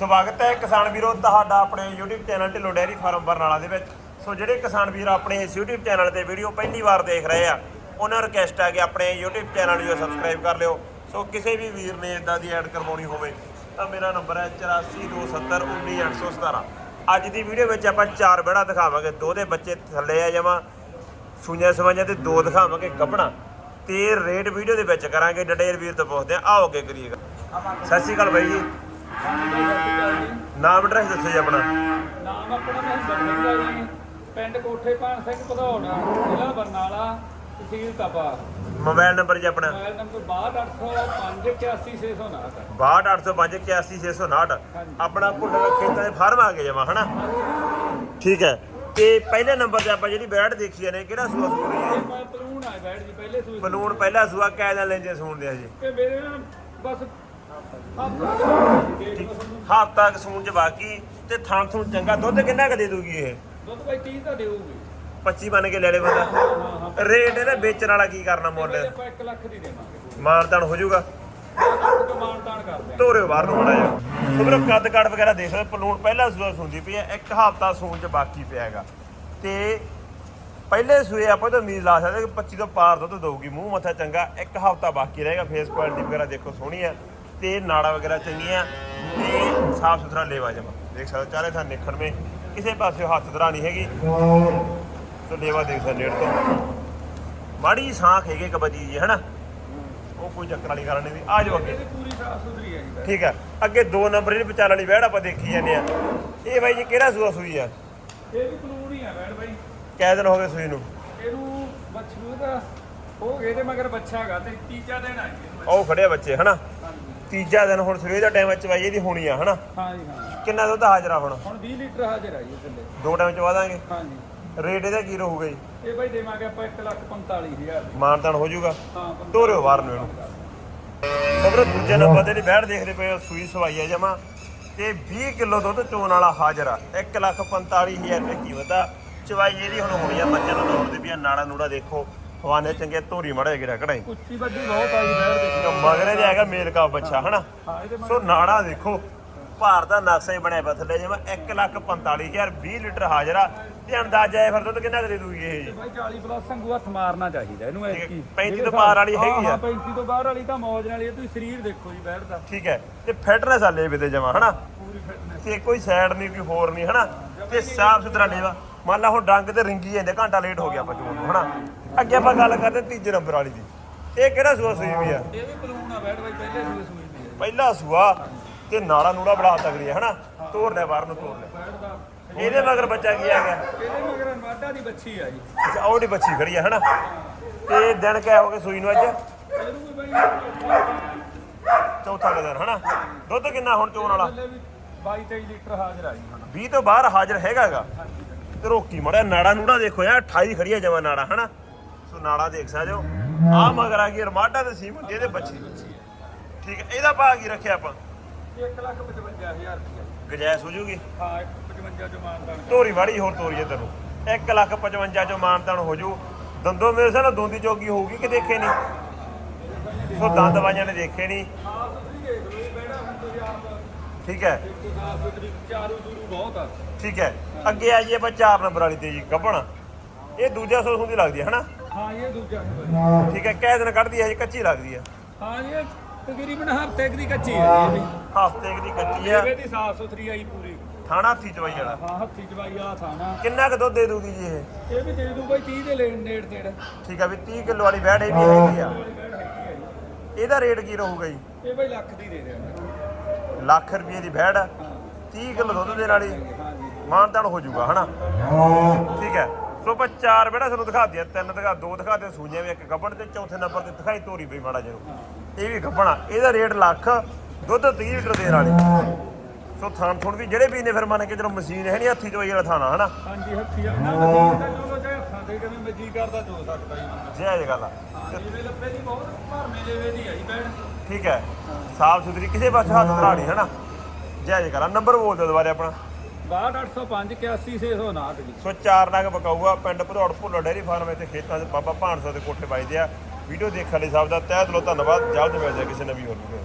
ਸਵਾਗਤ ਹੈ ਕਿਸਾਨ ਵੀਰੋ ਤੁਹਾਡਾ ਆਪਣੇ YouTube channel Dhillon dairy farm Barnala ਦੇ ਵਿੱਚ। ਸੋ ਜਿਹੜੇ ਕਿਸਾਨ ਵੀਰ ਆਪਣੇ ਇਸ YouTube ਚੈਨਲ ਤੇ ਵੀਡੀਓ ਪਹਿਲੀ ਵਾਰ ਦੇਖ ਰਹੇ ਆ, ਉਹਨਾਂ ਨੂੰ ਰਿਕਵੈਸਟ ਆ ਕਿ ਆਪਣੇ YouTube ਚੈਨਲ ਨੂੰ ਸਬਸਕ੍ਰਾਈਬ ਕਰ ਲਿਓ। ਸੋ ਕਿਸੇ ਵੀ ਵੀਰ ਨੇ ਇਦਾਂ ਦੀ ਐਡ ਕਰਵਾਉਣੀ ਹੋਵੇ, ਤਾਂ ਮੇਰਾ ਨੰਬਰ ਹੈ 8427191817 ਅੱਜ ਦੀ ਵੀਡੀਓ ਵਿੱਚ ਆਪਾਂ ਚਾਰ ਬੜਾ ਦਿਖਾਵਾਂਗੇ। ਦੋ ਦੇ ਬੱਚੇ ਥੱਲੇ ਆ ਜਾਵਾਂ ਸੂਈਆਂ ਸਵਾਈਆਂ ਤੇ ਦੋ ਦਿਖਾਵਾਂਗੇ ਗੱਭਣਾ ਤੇ ਰੇਟ ਵੀਡੀਓ ਦੇ ਵਿੱਚ ਕਰਾਂਗੇ, ਡਿਟੇਲ ਵੀਰ ਤੋਂ ਪੁੱਛਦੇ ਆ। ਆਓ ਅੱਗੇ ਕਰੀਏਗਾ ਸਤਿ ਸ਼੍ਰੀ ਅਕਾਲ ਬਾਈ ਜੀ। ਨਾਮ ਐਡਰੈਸ ਦੱਸੋ ਜੀ ਆਪਣਾ। ਨਾਮ ਆਪਣਾ ਮਹਿੰਦਰ ਸਿੰਘ ਆ ਜੀ। ਪਿੰਡ ਕੋਠੇ ਭਾਨ ਸਿੰਘ ਭਦੌੜ ਜ਼ਿਲ੍ਹਾ ਬਰਨਾਲਾ ਤਹਿਸੀਲ ਤਪਾ। ਮੋਬਾਈਲ ਨੰਬਰ ਜੀ ਆਪਣਾ। ਮੋਬਾਈਲ ਨੰਬਰ 6280581659 6280581659 ਹਾਂਜੀ। ਆਪਣਾ ਭੁੱਲਰ ਖੇਤਾਂ ਦੇ ਫਾਰਮ ਆ ਗਏ ਜਮਾ ਹਨਾ? ਠੀਕ ਹੈ। ਤੇ ਪਹਿਲੇ ਨੰਬਰ ਤੇ ਆਪਾਂ ਜਿਹੜੀ ਬੈੜ ਦੇਖੀ ਨੇ ਕਿਹੜਾ ਸੂਆ ਰਹੀ ਹੈ? ਪਲੂਣ ਆ ਬੈਠ ਜੀ ਪਹਿਲੇ ਸੂਈ ਬਲੂਨ ਪਹਿਲਾ ਸੂਆ ਕਾਇਦਾ ਲੈਂਦੇ ਸੂਣ ਦੇ ਜੀ? ਤੇ ਮੇਰੇ ਨਾਲ ਬਸ ਲਓ ਹਫ਼ਤਾ ਕੁ ਸੂਣ ਚ ਬਾਕੀ ਤੇ ਥਾਂ ਥੂਣ ਚੰਗਾ। ਦੁੱਧ ਕਿੰਨਾ ਕ ਦੇ ਦੂਗੀ ਇਹ? ਦੁੱਧ ਭਾਈ 30 ਤਾਂ ਦੇਊਗੀ। 25 ਬਣ ਕੇ ਲੈ ਲੈ ਬੰਦਾ। ਹਾਂ ਹਾਂ ਰੇਟ ਇਹਦਾ ਵੇਚਣ ਵਾਲਾ ਕੀ ਕਰਨਾ ਮੁੱਲ? ਇਹਦੇ ਆਪਾਂ 1 ਲੱਖ ਦੀ ਦੇਵਾਂਗੇ। ਮਾਨਤਾਨ ਹੋ ਜਾਊਗਾ। ਲੱਖ ਤੋਂ ਮਾਨ ਤਾਨ ਕਰਦੇ ਆ। ਧੋਰੇ ਬਾਹਰ ਨੂੰ ਮੜਾ ਜਾ ਉਧਰੋਂ ਕੱਦ ਕੱਟ ਵਗੈਰਾ ਦੇਖ ਸਕਦੇ ਪਲੂਣ ਪਹਿਲਾ ਸੂਆ ਸੁੰਦੀ ਪਈ ਹੈ ਇੱਕ ਹਫ਼ਤਾ ਸੂਣ ਚ ਬਾਕੀ ਪਿਆ ਹੈਗਾ। ਤੇ ਪਹਿਲੇ ਸੂਏ ਆਪਾਂ ਤਾਂ ਉਮੀਦ ਲਾ ਸਕਦੇ ਕਿ 25 ਤੋਂ ਪਾਰ ਦੁੱਧ ਦਊਗੀ। ਮੂੰਹ ਮੱਥਾ ਚੰਗਾ ਇੱਕ ਹਫ਼ਤਾ ਬਾਕੀ ਰਹੇਗਾ ਫੇਸ ਕੁਆਲਿਟੀ ਵਗੈਰਾ ਦੇਖੋ ਸੋਹਣੀ ਆ। ਤੇ ਨਾੜਾ ਵਗੈਰਾ ਚੰਗੀਆਂ ਤੇ ਸਾਫ਼ ਸੁਥਰਾ ਲੇਵਾ ਜਮਾ। ਦੇਖ ਸਕਦੇ ਚਾਰੇ ਥਾਂ ਨਿਖੜਵੇਂ ਕਿਸੇ ਪਾਸੇ ਹੱਥ ਧਰਾ ਨਹੀਂ ਹੈਗੀ। ਤੇ ਲੇਵਾ ਦੇਖ ਸਕਦੇ ਨੇੜ ਤੋਂ। ਮਾੜੀ ਸਾਖ ਹੈਗੇ ਕਬਜੀ ਜੀ ਹਨਾ? ਉਹ ਕੋਈ ਚੱਕਰ ਵਾਲੀ ਗੱਲ ਨਹੀਂ ਆ ਜਾਓ ਅੱਗੇ। ਪੂਰੀ ਸਾਫ਼ ਸੁਥਰੀ ਹੈ ਜੀ। ਠੀਕ ਹੈ ਅੱਗੇ ਦੋ ਨੰਬਰ ਜਿਹੜੀ ਵਿਚਾਰ ਵਾਲੀ ਵਹਿੜ ਆਪਾਂ ਦੇਖੀ ਜਾਂਦੇ ਆ। ਇਹ ਬਾਈ ਜੀ ਕਿਹੜਾ ਸੂਆ ਸੂਈ ਆ? ਇਹ ਵੀ ਪਲੂਣ ਹੀ ਆ ਬੈਠ ਬਾਈ। ਕੈ ਦਿਨ ਹੋ ਗਏ ਸੂਈ ਨੂੰ। ਇਹਨੂੰ ਬੱਛੂ ਦਾ ਹੋ ਗਏ ਤੇ ਮਗਰ ਬੱਚਾ ਹੈਗਾ ਤੇ ਤੀਜਾ ਦਿਨ ਆ ਜੀ ਇਹਨੂੰ। ਉਹ ਖੜੇ ਆ ਬੱਚੇ ਹਨਾ? ਤੀਜਾ ਦਿਨ ਹੁਣ ਸਵੇਰ ਦਾ ਟਾਈਮ ਚਵਾਈ ਇਹਦੀ ਹੋਣੀ ਆ ਹਨਾ? ਹਾਂ ਕਿੰਨਾ ਦੁੱਧ ਹਾਜ਼ਰਾ ਹੁਣ? ਹੁਣ 20 ਲੀਟਰ ਹਾਜ਼ਰ ਆ ਜੀ ਥੱਲੇ। ਦੋ ਟਾਈਮ ਚਵਾ ਦਾਂਗੇ? ਹਾਂਜੀ। ਰੇਟ ਇਹਦਾ ਕੀ ਰਹੂਗਾ ਜੀ? ਇਹ ਬਾਈ ਦੇਵਾਂਗੇ ਆਪਾਂ 1 ਲੱਖ 45000 ਦੀ। ਮਾਨਤਾਨ ਹੋ ਜਾਊਗਾ? ਹਾਂ ਤੋਰਿਓ ਬਾਹਰ ਨੂੰ ਇਹਨੂੰ। ਖਬਰ ਦੂਜੇ ਨੰਬਰ ਤੇ ਵਹਿੜ ਦੇਖਦੇ ਪਏ ਸੂਈ ਸਵਾਈ ਆ ਜਮਾ। ਤੇ 20 ਕਿਲੋ ਦੁੱਧ ਚੋਣ ਵਾਲਾ ਹਾਜ਼ਰ ਆ। 145000 ਰੁਪਏ ਕੀਮਤ ਆ। ਚਵਾਈ ਇਹਦੀ ਹੁਣ ਹੋਣੀ ਆ ਬੱਚੇ ਨੂੰ ਦੌੜਦੇ ਵੀ ਆ ਨਾੜਾ ਨੂੜਾ ਦੇਖੋ। ਹਵਾਨੇ ਚੰਗੇ ਧੋਰੀ ਮੜਾ ਜਿਹੜਾ ਕਢਾਈ। ਉੱਚੀ ਵੱਡੀ ਬਹੁਤ ਆ ਜੀ ਬੈਠ ਦੇ ਮਗਰੇ ਦੇ ਹੈਗਾ ਮੇਲ ਕਾ ਬੱਚਾ ਹਨਾ? ਹਾਂ ਇਹਦੇ ਸੋ ਨਾੜਾ ਦੇਖੋ ਭਾਰ ਦਾ ਨਕਸ਼ਾ ਹੀ ਬਣਿਆ ਪਿਆ ਥੱਲੇ ਜਿਵੇਂ 145000 20 ਲੀਟਰ ਹਾਜ਼ਰ ਤੇ ਅੰਦਾਜ਼ਾ ਇਹ ਫਿਰ ਦੁੱਧ ਕਿੰਨਾ ਕੁ ਦੇ ਦੂਗੀ ਇਹ? ਜੀ ਬਾਈ 40 ਪਲੱਸ ਸੰਗੂ ਹੱਥ ਮਾਰਨਾ ਚਾਹੀਦਾ ਇਹਨੂੰ ਠੀਕ ਹੈ, ਐਤਕੀ। 35 ਤੋਂ ਬਾਹਰ ਵਾਲੀ ਹੈਗੀ ਆ। ਹਾਂ 35 ਤੋਂ ਬਾਹਰ ਵਾਲੀ ਤਾਂ ਮੌਜ ਨਾਲ ਹੀ ਤੁਸੀਂ ਸਰੀਰ ਦੇਖੋ ਜੀ ਬੈਠ ਦਾ। ਠੀਕ ਹੈ ਤੇ ਫਿਟਨੈਸ ਆ ਲੇਵੇ ਤੇ ਜਮਾ ਹਨਾ? ਪੂਰੀ ਫਿਟਨੈਸ ਤੇ ਕੋਈ ਸਾਈਡ ਨਹੀਂ ਕੋਈ ਹੋਰ ਨਹੀਂ ਹਨਾ? ਤੇ ਸਾਫ਼ ਸੁਥਰਾ ਲੇਵਾ। ਮੰਨ ਲਾ ਹੁਣ ਡੰਗ ਤੇ ਰਿੰਗੀ ਜਾਂਦੇ ਘੰਟਾ ਲੇਟ ਹੋ ਗਿਆ ਨੂੰ ਹਨਾ? ਅੱਗੇ ਆਪਾਂ ਗੱਲ ਕਰਦੇ ਤੀਜੇ ਨੰਬਰ ਵਾਲੀ ਦੀ। ਇਹ ਕਿਹੜਾ ਸੂਆ ਸੂਈ ਵੀ ਆ? ਇਹ ਵੀ ਬਲੂਨ ਆ ਬੈਠ ਬਾਈ ਪਹਿਲੇ ਸੂਏ ਸੂਈ ਦੀ ਹੈ ਪਹਿਲਾ ਸੂਆ ਤੇ ਨਾੜਾ ਨੂੜਾ ਬੜਾ ਤਗੜੀ ਹੈ ਹਨਾ? ਤੋੜ ਲੈ ਬਾਹਰ ਨੂੰ ਤੋੜ ਲੈ ਦਾ ਇਹਦੇ ਮਗਰ ਬੱਚਾ ਕੀ ਆ ਗਿਆ ਇਹਦੇ ਮਗਰ ਮਾਡਾ ਦੀ ਬੱਚੀ ਆ ਜੀ। ਅੱਛਾ ਉਹਦੀ ਬੱਚੀ ਖੜੀ ਆ ਹਨਾ? ਤੇ ਦਿਨ ਕਿਆ ਹੋ ਗਏ ਸੂਈ ਨੂੰ ਅੱਜ? ਇਹਨੂੰ ਵੀ ਬਾਈ ਚੌਥਾ ਕੁ ਦਿਨ ਹਨਾ? ਦੁੱਧ ਕਿੰਨਾ ਹੁਣ ਚੋਣ ਵਾਲਾ? ਵੀ 22 23 ਲੀਟਰ ਹਾਜ਼ਰ ਆ ਜੀ ਹੁਣ। 20 ਤੋਂ ਬਾਹਰ ਹਾਜ਼ਰ ਹੈਗਾਗਾ। ਤੇ ਰੋਕੀ ਮੜਿਆ ਨਾੜਾ ਨੂੜਾ ਦੇਖੋ ਯਾਰ 28 ਖੜੀ ਆ ਜਮਾ ਨਾੜਾ ਹਨਾ? ਸੋ ਨਾੜਾ ਦੇਖ ਸਕਦੇ ਹੋ ਆ ਮਗਰ ਆ ਗਈ ਰਮਾਡਾ ਤੇ ਸੀਮ ਹੁੰਦੀ ਇਹਦੇ ਬੱਚੀ। ਠੀਕ ਹੈ ਇਹਦਾ ਭਾਅ ਕੀ ਰੱਖਿਆ ਆਪਾਂ? 1 ਲੱਖ 55000 ਰੁਪਏ ਗਜੈਸ ਹੋ ਜੂਗੀ? ਹਾਂ 55 ਚ ਮਾਨਦਾਨ ਧੋਰੀ ਵਾੜੀ ਹੋਰ ਤੋਰੀ ਇੱਧਰ ਨੂੰ। 1 ਲੱਖ 55 ਚੋਂ ਮਾਨਤਾਨ ਹੋ ਜੂ। ਦੰਦੋਂ ਮੇਰੇ ਸਾਹ ਦੋਂਦੀ ਚੌਕੀ ਹੋਊਗੀ ਕਿ ਦੇਖੇ ਨਹੀਂ? ਸੋ ਦੰਦ ਵਾਜਾਂ ਨੇ ਦੇਖੇ ਨਹੀਂ। ਠੀਕ ਹੈ। ਠੀਕ ਹੈ। ਅੱਗੇ ਆ ਜੀ ਆਪਾਂ 4 ਨੰਬਰ ਵਾਲੀ ਤੇ ਜੀ ਗੱਭਣ। ਇਹ ਦੂਜਾ ਸੋਸ ਹੁੰਦੀ ਲੱਗਦੀ ਹੈ ਹਨਾ? ਹਾਂ ਇਹ ਦੂਜਾ ਹੈ। ਠੀਕ ਹੈ ਕਹਿ ਦਿਨ ਕੱਢਦੀ ਹੈ ਜੀ ਕੱਚੀ ਲੱਗਦੀ ਹੈ। ਹਾਂ ਜੀ ਇਹ ਤਕਰੀਬਨ ਹਫ਼ਤੇ ਕੁ ਦੀ ਕੱਚੀ ਹੈ ਜੀ। ਇਹ ਵੀ ਹਫ਼ਤੇ ਦੀ ਕੱਚੀ ਹੈ। ਇਹ ਦੀ ਸਾਫ਼ ਸੁਥਰੀ ਆਈ ਪੂਰੀ। ਥਾਣਾ ਹੱਥੀ ਚਵਾਈ ਵਾਲਾ। ਹਾਂ ਹੱਥੀ ਚਵਾਈ ਵਾਲਾ ਥਾਣਾ। ਕਿੰਨਾ ਕੁ ਦੁੱਧ ਦੇ ਦੂਗੀ ਜੀ ਇਹ? ਇਹ ਵੀ ਦੇ ਦੂ ਬਾਈ 30 ਦੇ ਲੈਣ ਨੇੜ ਤੇੜ ਠੀਕ ਹੈ ਵੀ 30 ਕਿਲੋ ਵਾਲੀ ਬੈੜ ਇਹ ਵੀ ਹੈਗੀ ਆ। ਵਾਲੀ ਬੈਠ ਹੈਗੀ ਆ ਜੀ। ਇਹਦਾ ਰੇਟ ਕੀ ਰਹੂਗਾ ਜੀ? ਇਹ ਬਾਈ ਲੱਖ ਦੀ ਦੇ ਰੁਪਏ ਦੀ ਬੈੜ 30 ਕਿਲੋ ਦੁੱਧ ਦੇਣ ਵਾਲੀ। ਹਾਂ ਮਾਨਤਾਨ ਹੋ ਜਾਊਗਾ ਹਨਾ? ਠੀਕ ਹੈ। ਸੋ ਆਪਾਂ ਚਾਰ ਬੇੜਾ ਤੁਹਾਨੂੰ ਦਿਖਾ ਦਿਆ ਤਿੰਨ ਦਿਖਾ ਦੋ ਦਿਖਾ ਦੇ ਸੂਈਆਂ ਵੀ ਇੱਕ ਗੱਬਣ ਤੇ ਚੌਥੇ ਨੰਬਰ ਤੇ ਦਿਖਾਈ ਤੋਰੀ ਪਈ ਮਾੜਾ ਜਿਹਨੂੰ ਇਹ ਵੀ ਗੱਬਣਾ ਇਹਦਾ ਰੇਟ ਲੱਖ ਦੁੱਧ 30 ਲੀਟਰ ਦੇਣ ਵਾਲੀ। ਸੋ ਥਾਣ ਥੁਣ ਵੀ ਜਿਹੜੇ ਵੀ ਨੇ ਫਿਰ ਮੰਨ ਕੇ ਚਲੋ ਮਸ਼ੀਨ ਹੈ ਨਹੀਂ ਹੱਥੀ ਚੋਈ ਵਾਲਾ ਥਾਣਾ ਹਨਾ? ਹਾਂਜੀ ਹੱਥੀ ਆ। ਨਾ ਚਾਹੇ ਹੱਥਾਂ ਤੇ ਕਿਵੇਂ ਮਰਜ਼ੀ ਕਰਦਾ ਜੋ ਸਕਦਾ ਜੀ। ਬੰਦਾ ਜੈ ਗੱਲ ਆ ਹਾਂ ਜਿਵੇਂ ਲੱਭੇ ਦੀ ਬਹੁਤ ਭਰਮੇ ਦੇਵੇ ਦੀ ਆਈ ਬੈਠ ਠੀਕ ਹੈ। ਸਾਫ਼ ਸੁਥਰੀ ਕਿਸੇ ਪਾਸੇ ਹੱਥ ਧਰਾਣੀ ਹੈ ਨਾ ਜੈ ਜੈ ਕਰਾ ਨੰਬਰ ਬੋਲ ਦਿਓ ਦੁਬਾਰੇ ਆਪਣਾ। 62805 81659 ਜੀ। ਸੋ ਚਾਰ ਨਗ ਬਕਾਊਗਾ ਪਿੰਡ ਭਦੌੜ ਭੁੱਲੋ ਡੇਰੀ ਫਾਰਮ ਇੱਥੇ ਖੇਤਾਂ 'ਚ ਬਾਬਾ ਭਾਣਸਾ ਦੇ ਕੋਠੇ ਵੱਜਦੇ ਆ। ਵੀਡੀਓ ਦੇਖਣ ਲਈ ਸਭ ਦਾ ਤਹਿ ਦਿਲੋਂ ਧੰਨਵਾਦ। ਜਲਦ ਮਿਲਦੇ ਆ ਕਿਸੇ ਨਵੀਂ ਹੋਰ ਵੀਡੀਓ